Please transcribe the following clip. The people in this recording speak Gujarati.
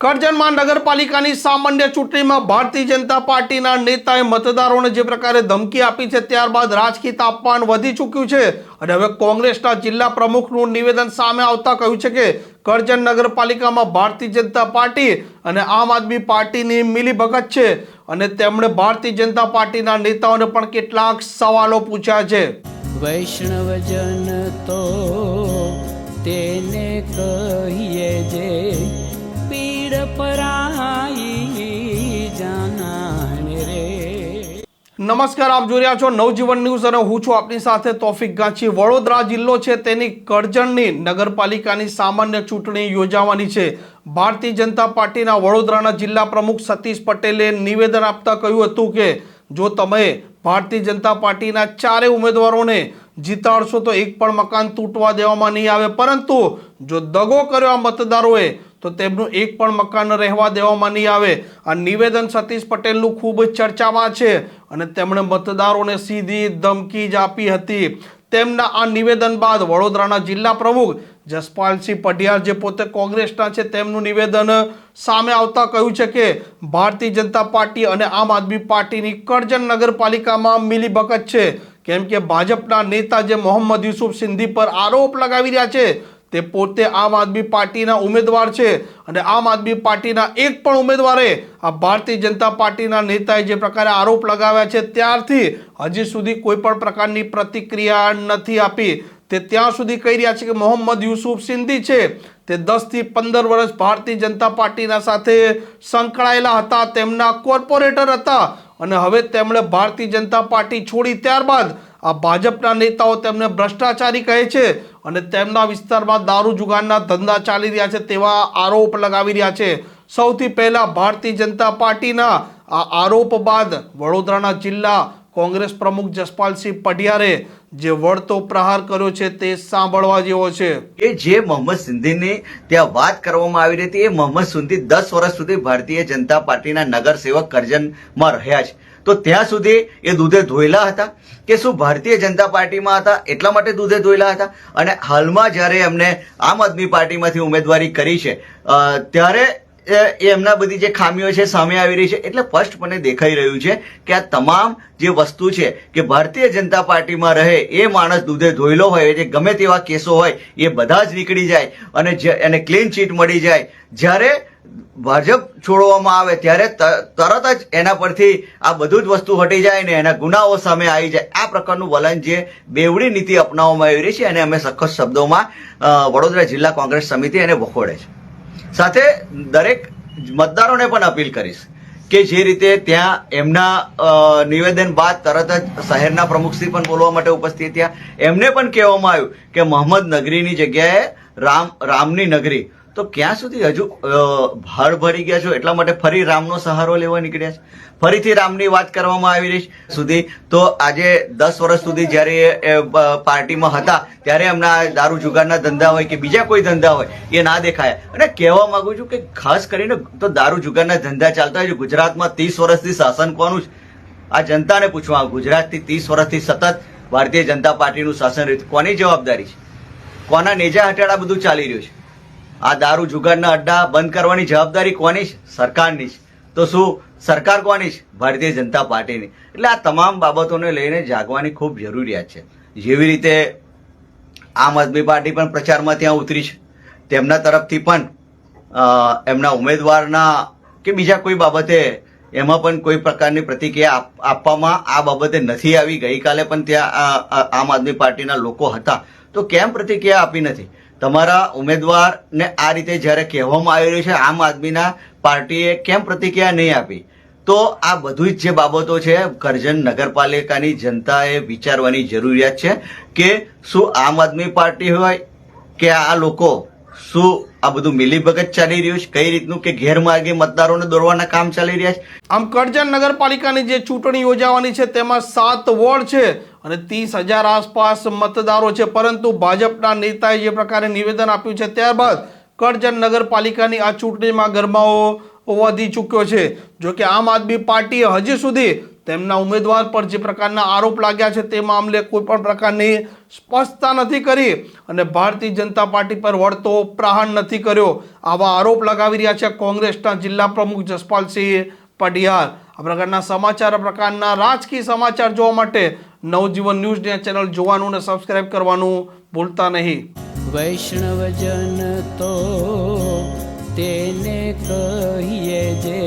કરજણમાં નગરપાલિકાની સામાન્ય ચૂંટણીમાં ભારતીય જનતા પાર્ટીના નેતાએ મતદારોને જે પ્રકારે ધમકી આપી છે ત્યારબાદ રાજકીય તાપમાન વધી ચૂક્યું છે. અને હવે કોંગ્રેસના જિલ્લા પ્રમુખનું નિવેદન સામે આવતા કહ્યું છે કે કરજણ નગરપાલિકામાં ભારતીય જનતા પાર્ટી અને આમ આદમી પાર્ટીની મિલીભગત છે. અને તેમણે ભારતીય જનતા પાર્ટીના નેતાઓને પણ કેટલાક સવાલો પૂછ્યા છે. વૈષ્ણવજન તો તેને કહીએ નમસ્કાર, આપ જોઈ રહ્યા છો નવજીવન ન્યૂઝ અને હું છું આપની સાથે તોફિક ગાંચી. વડોદરા જિલ્લો છે તેની કરજણની નગરપાલિકાની સામાન્ય ચૂંટણી યોજાવાની છે. ભારતીય જનતા પાર્ટીના વડોદરાના જિલ્લા પ્રમુખ સતીશ પટેલે નિવેદન આપતા કહ્યું હતું કે, જો તમે ભારતીય જનતા પાર્ટીના ચારે ઉમેદવારોને જીતાડશો તો એક પણ મકાન તૂટવા દેવામાં નહીં આવે. પરંતુ જો દગો કર્યો આ મતદારોએ તો તેમનું એક પણ મકાન રહેવા દેવામાં નહીં આવે. આ નિવેદન સતીશ પટેલનું ખૂબ જ ચર્ચામાં છે અને તેમણે મતદારોને સીધી ધમકી જ આપી હતી. તેમના આ નિવેદન બાદ વડોદરાના જિલ્લા પ્રમુખ જસપાલસિંહ પઢિયાર જે પોતે કોંગ્રેસના છે, તેમનું નિવેદન સામે આવતા કહ્યું છે કે, ભારતીય જનતા પાર્ટી અને આમ આદમી પાર્ટીની કરજણ નગરપાલિકામાં મિલીભગત છે. કેમ કે ભાજપના નેતા જે મોહમ્મદ યુસુફ સિંધી પર આરોપ લગાવી રહ્યા છે તે પોતે આમ આદમી પાર્ટીના ઉમેદવાર છે અને આમ આદમી પાર્ટીના એક પણ ઉમેદવારે આ ભારતીય જનતા પાર્ટીના નેતાએ જે પ્રકારે આરોપ લગાવ્યા છે ત્યારથી હજી સુધી કોઈ પણ પ્રકારની પ્રતિક્રિયા નથી આપી. તે ત્યાં સુધી કહી રહ્યા છે કે મોહમ્મદ યુસુફ સિંધી છે. તે દસથી પંદર વર્ષ ભારતીય જનતા પાર્ટીના સાથે સંકળાયેલા હતા, તેમના કોર્પોરેટર હતા અને હવે તેમણે ભારતીય જનતા પાર્ટી છોડી ત્યારબાદ આ ભાજપના નેતાઓ તેમને ભ્રષ્ટાચારી કહે છે અને તેમના વિસ્તારમાં દારૂ જુગારના ધંધા ચાલી રહ્યા છે તેવા આરોપ લગાવી રહ્યા છે. સૌથી પહેલા ભારતીય જનતા પાર્ટીના આ આરોપ બાદ વડોદરાના જિલ્લા કોંગ્રેસ પ્રમુખ જસપાલસિંહ પઢિયારે જે વળતો પ્રહાર કર્યો છે તે સાંભળવા જેવો છે. કે જે મોહમ્મદ સિંધીની ત્યાં વાત કરવામાં આવી રહી હતી, એ મોહમ્મદ સિંધી દસ વર્ષ સુધી ભારતીય જનતા પાર્ટીના નગરસેવક કરજનમાં રહ્યા છે. તો ત્યાં સુધી એ દૂધે ધોયેલા હતા કે શું ભારતીય જનતા પાર્ટીમાં હતા, એટલા માટે દૂધે ધોયેલા હતા? અને હાલમાં જ્યારે એમને આમ આદમી પાર્ટીમાંથી ઉમેદવારી કરી છે ત્યારે એમના બધી જે ખામીઓ છે સામે આવી રહી છે. એટલે સ્પષ્ટપણે દેખાઈ રહ્યું છે કે આ તમામ જે વસ્તુ છે કે ભારતીય જનતા પાર્ટીમાં રહે, એ માણસ દૂધે ધોયેલો હોય જે ગમે તેવા કેસો હોય, એ બધા જ નીકળી જાય અને એને ક્લીન ચીટ મળી જાય. જ્યારે ભાજપ છોડવામાં આવે, ત્યારે તરત જ એના પરથી આ બધું જ વસ્તુ હટી જાય ને એના ગુનાઓ સામે આવી જાય. આ પ્રકારનું વલણ જે બેવડી નીતિ અપનાવવામાં આવી રહી છે અને અમે સખત શબ્દોમાં વડોદરા જિલ્લા કોંગ્રેસ સમિતિ એને વખોડે છે. સાથે દરેક મતદારોને પણ અપીલ કરીશ કે જે રીતે ત્યાં એમના નિવેદન બાદ તરત જ શહેરના પ્રમુખશ્રી પણ બોલવા માટે ઉપસ્થિત થયા. એમને પણ કહેવામાં આવ્યું કે મોહમ્મદ નગરીની જગ્યાએ રામ, રામની નગરી તો ક્યાં સુધી હજુ ભાર ભરી ગયા છો? એટલા માટે ફરી રામનો સહારો લેવા નીકળ્યા છે. ફરીથી રામની વાત કરવામાં આવી રહી સુધી. તો આજે દસ વર્ષ સુધી જ્યારે એ, પાર્ટીમાં હતા ત્યારે એમના દારૂ જુગારના ધંધા હોય કે બીજા કોઈ ધંધા હોય એ ના દેખાયા. અને કહેવા માંગુ છું કે ખાસ કરીને તો દારૂ જુગારના ધંધા ચાલતા હોય છે. ગુજરાતમાં ત્રીસ વર્ષથી શાસન કોનું છે? આ જનતાને પૂછવા ગુજરાતથી ત્રીસ વર્ષથી સતત ભારતીય જનતા પાર્ટીનું શાસન કોની જવાબદારી છે? કોના નેજા હેઠળ આ બધું ચાલી રહ્યું છે? આ દારૂ જુગારના અડ્ડા બંધ કરવાની જવાબદારી કોની છે? સરકારની છે. તો શું? સરકાર કોની છે? ભારતીય જનતા પાર્ટીની. એટલે આ તમામ બાબતોને લઈને જાગવાની ખૂબ જરૂરિયાત છે. જેવી રીતે આમ આદમી પાર્ટી પણ પ્રચારમાં ત્યાં ઉતરી છે. તેમના તરફથી પણ એમના ઉમેદવારના કે બીજા કોઈ બાબતે એમાં પણ કોઈ પ્રકારની પ્રતિક્રિયા આપવામાં આ બાબતે નથી આવી. ગઈકાલે પણ ત્યાં આમ આદમી પાર્ટીના લોકો હતા. તો કેમ પ્રતિક્રિયા આપી નથી? તમારા ઉમેદવારને આ રીતે જ્યારે કહેવામાં આવી રહ્યું છે, આમ આદમીના પાર્ટીએ કેમ પ્રતિક્રિયા નહીં આપી? તો આ બધું જ જે બાબતો છે, કરજણ નગરપાલિકાની જનતાએ વિચારવાની જરૂરિયાત છે કે શું આમ આદમી પાર્ટી હોય, કે આ લોકો શું આ બધું મિલીભગત ચાલી રહ્યું છે, કઈ રીતનું કે ગેરમાર્ગે મતદારોને દોરવાના કામ ચાલી રહ્યા છે? આમ કરજણ નગરપાલિકાની જે ચૂંટણી યોજાવાની છે, તેમાં સાત વોર્ડ છે. અને ત્રીસ હજાર આસપાસ મતદારો છે, પરંતુ ભાજપના નેતાએ જે પ્રકારે નિવેદન આપ્યું છે, ત્યારબાદ કરજણ નગરપાલિકાની આ ચૂંટણીમાં ગરમાવો વધી ચૂક્યો છે. જો કે આમ આદમી પાર્ટીએ હજી સુધી તેમના ઉમેદવાર પર જે પ્રકારના આરોપ લાગ્યા છે, તે મામલે કોઈ પણ પ્રકારની સ્પષ્ટતા નથી કરી અને ભારતીય જનતા પાર્ટી પર વળતો પ્રહાર નથી કર્યો. આવા આરોપ લગાવી રહ્યા છે કોંગ્રેસના જિલ્લા પ્રમુખ જસપાલસિંહ પઢિયાર આ પ્રકારના સમાચાર પ્રકારના રાજકીય સમાચાર જોવા માટે નવજીવન ન્યૂઝની ચેનલ જોવાનું અને સબસ્ક્રાઇબ કરવાનું ભૂલતા નહીં. વૈષ્ણવજન તો તેને કહીએ જે